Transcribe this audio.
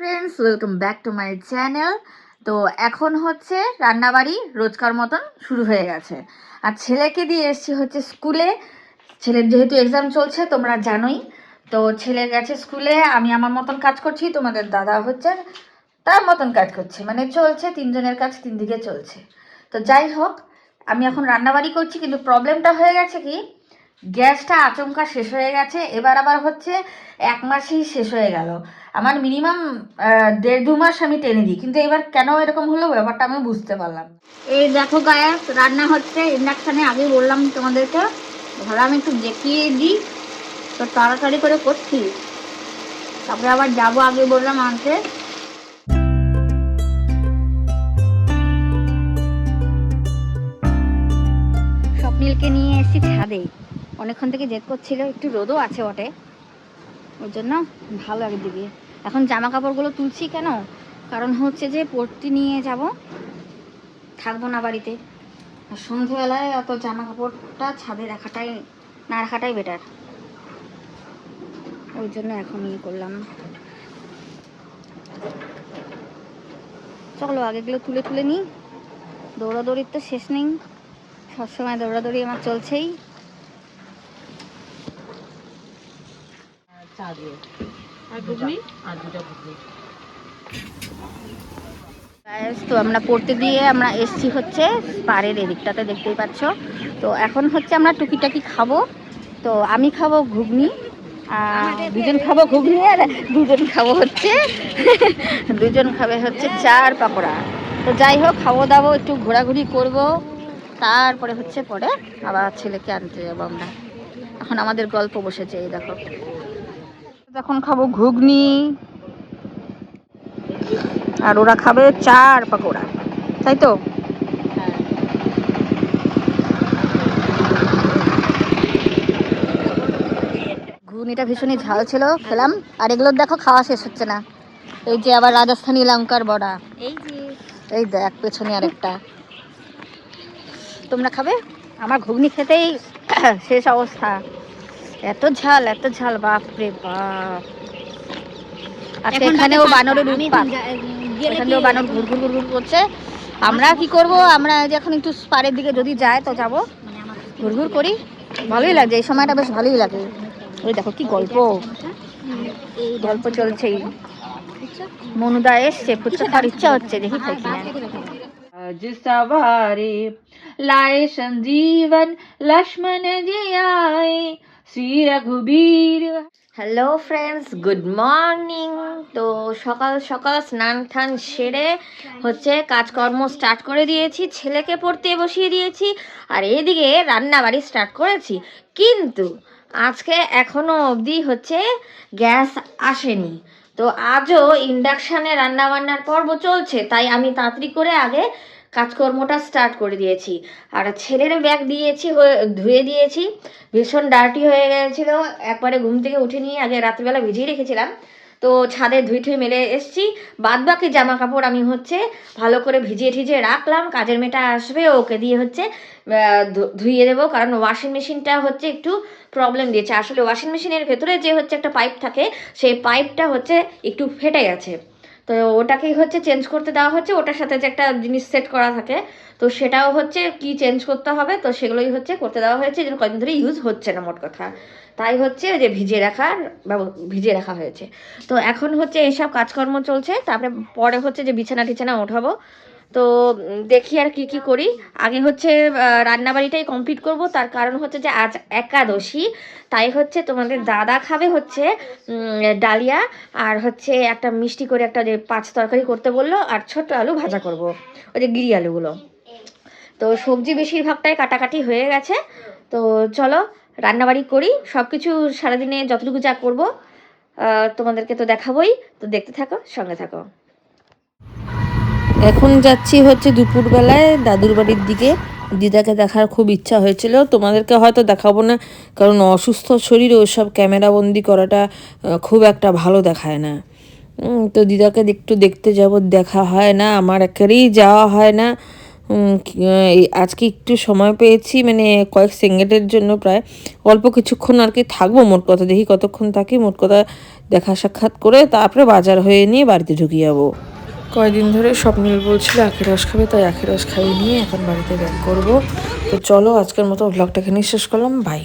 Friends welcome back to my channel তো এখন হচ্ছে রান্নাবাড়ি রোজকার মতন শুরু হয়ে গেছে। আর ছেলেকে দিয়ে এসছি হচ্ছে স্কুলে। ছেলের যেহেতু এক্সাম চলছে, তোমরা জানোই। তো ছেলে গেছে স্কুলে, আমি আমার মতন কাজ করছি, তোমাদের দাদা হচ্ছে তার মতন কাজ করছে। মানে চলছে, তিনজনের কাজ তিন দিকে চলছে। তো যাই হোক, আমি এখন রান্নাবাড়ি করছি, কিন্তু প্রবলেমটা হয়ে গেছে কি গ্যাসটা আচমকা শেষ হয়ে গেছে এবার আবার হচ্ছে এক মাসেই শেষ হয়ে গেল। আমার মিনিমাম দেড় দু মাস আমি টেনে দিই কিন্তু এবার কেন এরকম হলো ব্যাপারটা আমি বুঝতে পারলাম এই দেখো গায়ে রান্না হচ্ছে ইন্ডাকশানে আগে বললাম তোমাদেরকে ভাবলাম একটু দেখিয়ে দিই তো তাড়াতাড়ি করে করছি। তারপরে আবার যাব আগে বললাম আনতে স্বপ্নিলকে নিয়ে এসেছি ছাদে। অনেকক্ষণ থেকে জেদ করছিল, একটু রোদও আছে ওটে ওই জন্য ভালো লাগে দিবি এখন জামা কাপড়গুলো তুলছি কেন? কারণ হচ্ছে যে পড়তে নিয়ে যাব, থাকব না বাড়িতে। আর সন্ধেবেলায় অত জামা কাপড়টা ছাদে রাখাটাই, না রাখাটাই বেটার ওই জন্য এখন ইয়ে করলাম। চলো আগেগুলো তুলে তুলে নিই। দৌড়াদৌড়ির তো শেষ নেই। সবসময় দৌড়াদৌড়ি আমার চলছেই। চা দিয়ে। আর ঘুগনি? আর দুটো ঘুগনি। তো আমরা পড়তে দিয়ে আমরা এসছি হচ্ছে পাড়ের এদিকটাতে দেখতেই পাচ্ছ। তো এখন হচ্ছে আমরা টুকিটাকি খাব। তো আমি খাব ঘুগনি আর দুজন খাব ঘুগনি আর দুজন খাব হচ্ছে দুজন খাবে হচ্ছে চার পাকোড়া তো যাই হোক খাব দাবো একটু ঘোরাঘুরি করব। তারপরে হচ্ছে পরে আবার ছেলেকে আনতে যাব আমরা। এখন আমাদের গল্প বসেছে এই দেখো। এখন খাব ঘুগনি আর ওরা খাবে চার পাকোড়া তাই তো? ঘুগনিটা ভীষণই ঝাল ছিল খেলাম। আর এগুলোর দেখো খাওয়া শেষ হচ্ছে না। এই যে আবার রাজস্থানি লঙ্কার বড়া। এই যে। এই দেখ পেছনে আরেকটা। তোমরা খাবে? আমার ঘুগনি খেতেই শেষ অবস্থা। এত ঝাল এত ঝাল বাপ রে বাপ আচ্ছা এখানেও বানরের উৎপাত এখানেও বানর ঘুর ঘুর ঘুর ঘুর করছে আমরা কি করব আমরা এই যে এখন একটু পাড়ের দিকে যদি যায় তো যাব ঘুর ঘুর করি ভালোই লাগছে এই সময়টা বেশ ভালোই লাগে ওই দেখো কি গল্প এই গল্প চলছেই মনুদা এসছে ফুচকা খাওয়ার ইচ্ছা হচ্ছে দেখি খাই কিনা आज सवारे लाए संजीवन लक्ष्मण जी आए Shri Raghubir. Hello friends good morning তো সকাল সকাল স্নান থান সেরে হচ্ছে কাজকর্ম স্টার্ট করে দিয়েছি, ছেলেকে পড়তে বসিয়ে দিয়েছি, আর এদিকে রান্না বাড়ি স্টার্ট করেছি। কিন্তু আজকে এখনও অবধি হচ্ছে গ্যাস আসেনি। তো আজও ইন্ডাকশানে রান্নাবান্নার পর্ব চলছে, তাই আমি তাড়াতাড়ি করে আগে কাজকর্মটা স্টার্ট করে দিয়েছি। আর ছেলের ব্যাগ দিয়েছি ধুয়ে দিয়েছি, ভীষণ ডার্টি হয়ে গেছিল। একবারে ঘুম থেকে উঠে নিয়ে আগে রাত্রিবেলা ভিজিয়ে রেখেছিলাম। তো ছাদে ধুই ঠুই মেলে এসছি। বাদ বাকি জামা কাপড় আমি হচ্ছে ভালো করে ভিজিয়ে ঠিজিয়ে রাখলাম। কাজের মেয়েটা আসবে, ওকে দিয়ে হচ্ছে ধুইয়ে দেবো। কারণ ওয়াশিং মেশিনটা হচ্ছে একটু প্রবলেম দিয়েছে। আসলে ওয়াশিং মেশিনের ভেতরে যে হচ্ছে একটা পাইপ থাকে, সেই পাইপটা হচ্ছে একটু ফেটে গেছে। তো ওটাকেই হচ্ছে চেঞ্জ করতে দেওয়া হচ্ছে, ওটার সাথে যে একটা জিনিস সেট করা থাকে, তো সেটাও হচ্ছে কি চেঞ্জ করতে হবে, তো সেগুলোই হচ্ছে করতে দেওয়া হয়েছে যেন কদিন ধরে ইউজ হচ্ছে না মোট কথা। তাই হচ্ছে যে ভিজিয়ে রাখার ভিজিয়ে রাখা হয়েছে। তো এখন হচ্ছে এইসব কাজকর্ম চলছে, তারপরে পরে হচ্ছে যে বিছানা টিছানা ওঠাবো। তো দেখি আর কি কি করি। আগে হচ্ছে রান্নাবাড়িটাই কমপ্লিট করব। তার কারণ হচ্ছে যে, আজ একাদশী। তাই হচ্ছে তোমাদের দাদা খাবে হচ্ছে ডালিয়া আর হচ্ছে একটা মিষ্টি করে একটা যে পাঁচ তরকারি করতে বলল আর ছোট আলু ভাজা করব। ওই যে গিরি আলুগুলো। তো সবজি বেশিরভাগটাই কাটাকাটি হয়ে গেছে। তো চলো, রান্নাবাড়ি করি। সব কিছু সারাদিনে যতটুকু যা করব তোমাদেরকে তো দেখাবোই। তো দেখতে থাকো, সঙ্গে থাকো। এখন যাচ্ছি হচ্ছে দুপুরবেলায় দাদুর বাড়ির দিকে। দিদাকে দেখার খুব ইচ্ছা হয়েছিল। তোমাদেরকে হয়তো দেখাবো না, কারণ অসুস্থ শরীরে ওসব ক্যামেরা বন্দি করাটা খুব একটা ভালো দেখায় না। তো দিদাকে একটু দেখতে যাব, দেখা হয় না, আমার একেবারেই যাওয়া হয় না। আজকে একটু সময় পেয়েছি মানে কয়েক সেকেন্ডের জন্য প্রায়। অল্প কিছুক্ষণ আর কি থাকব, মোট কথা দেখি কতক্ষণ থাকি, মোট কথা দেখা সাক্ষাৎ করে তারপরে বাজার হয়ে নিয়ে বাড়িতে ঢুকিয়ে যাব। কয়দিন ধরে স্বপ্নিল বলছিল আখের রস খাবে, তাই আখের রস খাইয়ে নিয়ে এখন বাড়িতে ব্যাক করব। তো চলো, আজকের মতো ব্লগটা এখানেই শেষ করলাম। বাই